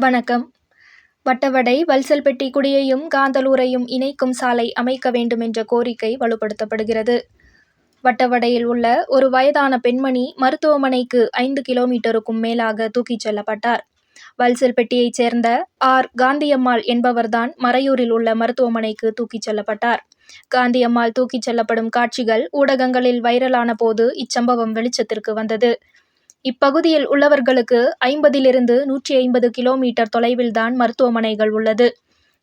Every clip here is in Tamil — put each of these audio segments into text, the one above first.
வணக்கம். வட்டவடை வல்சல்பட்டி குடியையும் காந்தலூரையும் இணைக்கும் சாலை அமைக்க வேண்டும் என்ற கோரிக்கை வலுப்படுத்தப்படுகிறது. வட்டவடையில் உள்ள ஒரு வயதான பெண்மணி மருத்துவமனைக்கு ஐந்து கிலோமீட்டருக்கும் மேலாக தூக்கிச் செல்லப்பட்டார். வல்சல்பட்டியைச் சேர்ந்த ஆர். காந்தியம்மாள் என்பவர்தான் மறையூரில் உள்ள மருத்துவமனைக்கு தூக்கிச் செல்லப்பட்டார். காந்தியம்மாள் தூக்கிச் செல்லப்படும் காட்சிகள் ஊடகங்களில் வைரலான போது இச்சம்பவம் வெளிச்சத்திற்கு வந்தது. இப்பகுதியில் உள்ளவர்களுக்கு ஐம்பதிலிருந்து நூற்றி ஐம்பது கிலோமீட்டர் தொலைவில்தான் மருத்துவமனைகள் உள்ளது.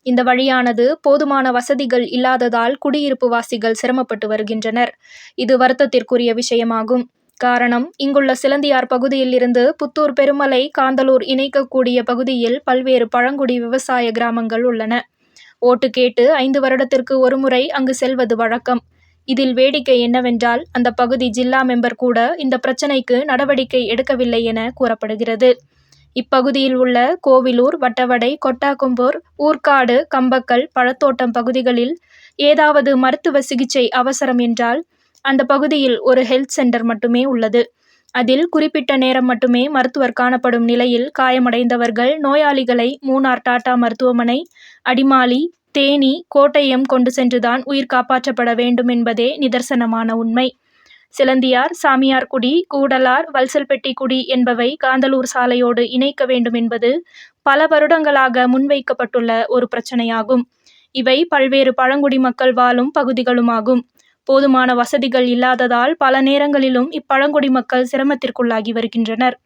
இந்த வழியானது போதுமான வசதிகள் இல்லாததால் குடியிருப்பு வாசிகள் சிரமப்பட்டு வருகின்றனர். இது வருத்தத்திற்குரிய விஷயமாகும். காரணம் இங்குள்ள சிலந்தியார் பகுதியில் இருந்து புத்தூர் பெருமலை காந்தலூர் இணைக்கக்கூடிய பகுதியில் பல்வேறு பழங்குடி விவசாய கிராமங்கள் உள்ளன. ஓட்டு கேட்டு ஐந்து வருடத்திற்கு ஒருமுறை அங்கு செல்வது வழக்கம். இதில் வேடிக்கை என்னவென்றால் அந்த பகுதி ஜில்லா மெம்பர் கூட இந்த பிரச்சனைக்கு நடவடிக்கை எடுக்கவில்லை என கூறப்படுகிறது. இப்பகுதியில் உள்ள கோவிலூர் வட்டவடை கொட்டாக்கும்பூர் ஊர்க்காடு கம்பக்கல் பழத்தோட்டம் பகுதிகளில் ஏதாவது மருத்துவ சிகிச்சை அவசரம் என்றால் அந்த பகுதியில் ஒரு ஹெல்த் சென்டர் மட்டுமே உள்ளது. அதில் குறிப்பிட்ட நேரம் மட்டுமே மருத்துவர் காணப்படும் நிலையில் காயமடைந்தவர்கள் நோயாளிகளை மூணார் டாடா மருத்துவமனை அடிமாலி தேனி கோட்டயம் கொண்டு சென்றுதான் உயிர் காப்பாற்றப்பட வேண்டும் என்பதே நிதர்சனமான உண்மை. சிலந்தியார் சாமியார்குடி கூடலார் வல்சல்பெட்டிக்குடி என்பவை காந்தலூர் சாலையோடு இணைக்க வேண்டும் என்பது பல வருடங்களாக முன்வைக்கப்பட்டுள்ள ஒரு பிரச்சனையாகும். இவை பல்வேறு பழங்குடி மக்கள் வாழும் பகுதிகளுமாகும். போதுமான வசதிகள் இல்லாததால் பல நேரங்களிலும் இப்பழங்குடி மக்கள் சிரமத்திற்குள்ளாகி வருகின்றனர்.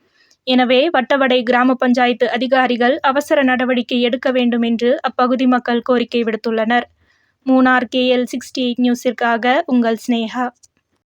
எனவே வட்டவடை கிராம பஞ்சாயத்து அதிகாரிகள் அவசர நடவடிக்கை எடுக்க வேண்டும் என்று அப்பகுதி மக்கள் கோரிக்கை விடுத்துள்ளனர். மூணார் கேஎல் சிக்ஸ்டி எயிட் நியூஸிற்காக உங்கள் ஸ்னேகா